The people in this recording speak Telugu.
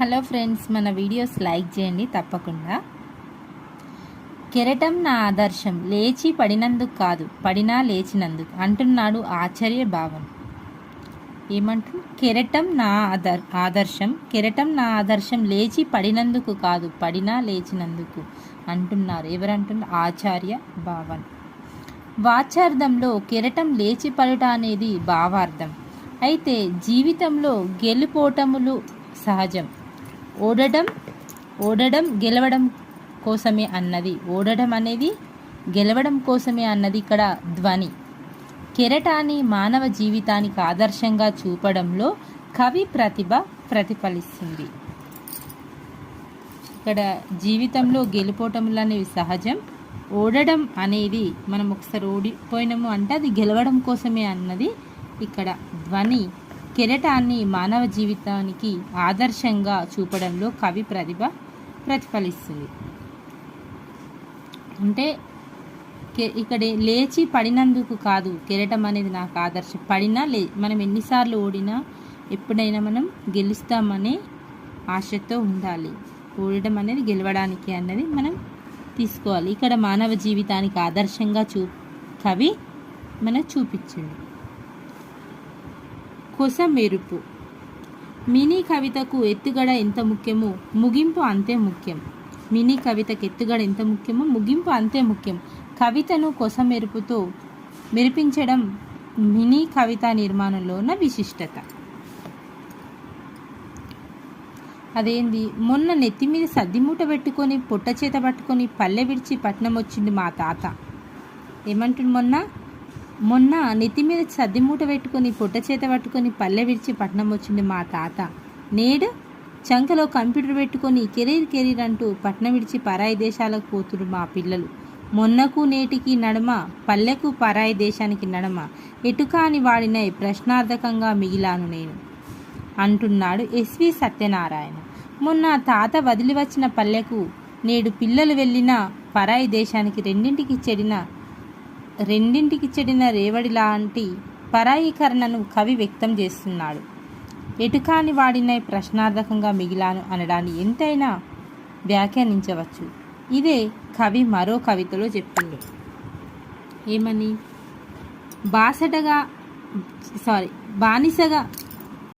హలో ఫ్రెండ్స్ మన వీడియోస్ లైక్ చేయండి తప్పకుండా. కెరటం నా ఆదర్శం లేచి పడినందుకు కాదు పడినా లేచినందుకు అంటున్నాడు ఆచార్య భావం. ఏమంటు కెరటం నా ఆదర్ ఆదర్శం కెరటం నా ఆదర్శం లేచి పడినందుకు కాదు పడినా లేచినందుకు అంటున్నారు. ఎవరంటున్నారు ఆచార్య భావన్ వాచార్థంలో కెరటం లేచి పడుట అనేది భావార్థం. అయితే జీవితంలో గెలుపోటములు సహజం. ఓడడం ఓడడం గెలవడం కోసమే అన్నది. ఓడడం అనేది గెలవడం కోసమే అన్నది ఇక్కడ ధ్వని. కెరటాన్ని మానవ జీవితానికి ఆదర్శంగా చూపడంలో కవి ప్రతిభ ప్రతిఫలిస్తుంది. ఇక్కడ జీవితంలో గెలుపోటములు అనేవి సహజం. ఓడడం అనేది మనం ఒకసారి ఓడిపోయినాము అంటే అది గెలవడం కోసమే అన్నది ఇక్కడ ధ్వని. కెరటాన్ని మానవ జీవితానికి ఆదర్శంగా చూపడంలో కవి ప్రతిభ ప్రతిఫలిస్తుంది. అంటే ఇక్కడ లేచి పడినందుకు కాదు కెరటం అనేది నాకు ఆదర్శం. పడినా లే మనం ఎన్నిసార్లు ఓడినా ఎప్పుడైనా మనం గెలుస్తామనే ఆశతో ఉండాలి. ఓడడం అనేది గెలవడానికి అన్నది మనం తీసుకోవాలి. ఇక్కడ మానవ జీవితానికి ఆదర్శంగా చూ కవి మన చూపించింది. కొస మెరుపు. మినీ కవితకు ఎత్తుగడ ఎంత ముఖ్యమో ముగింపు అంతే ముఖ్యం. మినీ కవితకు ఎత్తుగడ ఎంత ముఖ్యమో ముగింపు అంతే ముఖ్యం. కవితను కొస మెరుపుతో మెరిపించడం మినీ కవిత నిర్మాణంలో ఉన్న విశిష్టత. అదేంది? మొన్న నెత్తి మీద సద్దిమూట పెట్టుకొని పొట్ట చేత పట్టుకొని పల్లె విడిచి పట్నం వచ్చింది మా తాత. ఏమంటుంది మొన్న? మొన్న నెత్తి మీద సద్దిమూట పెట్టుకొని పొట్ట చేత పట్టుకొని పల్లె విడిచి పట్నం వచ్చింది మా తాత. నేడు చంకలో కంప్యూటర్ పెట్టుకొని కెరీర్ కెరీర్ అంటూ పట్నం విడిచి పరాయి దేశాలకు పోతుడు మా పిల్లలు. మొన్నకు నేటికి నడమ పల్లెకు పరాయి దేశానికి నడమ. ఎటుకాని వాడినై ప్రశ్నార్థకంగా మిగిలాను నేను. అంటున్నాడు ఎస్వి సత్యనారాయణ. మొన్న తాత వదిలి వచ్చిన పల్లెకు నేడు పిల్లలు వెళ్ళిన పరాయి దేశానికి రెండింటికి చెడిన రెండింటికి చెడిన రేవడి లాంటి పరాయీకరణను కవి వ్యక్తం చేస్తున్నాడు. ఎటుకాని వాడినై ప్రశ్నార్థకంగా మిగిలాను అనడాన్ని ఎంతైనా వ్యాఖ్యానించవచ్చు. ఇదే కవి మరో కవితలో చెప్పింది. ఏమని? బాసటగా సారీ బానిసగా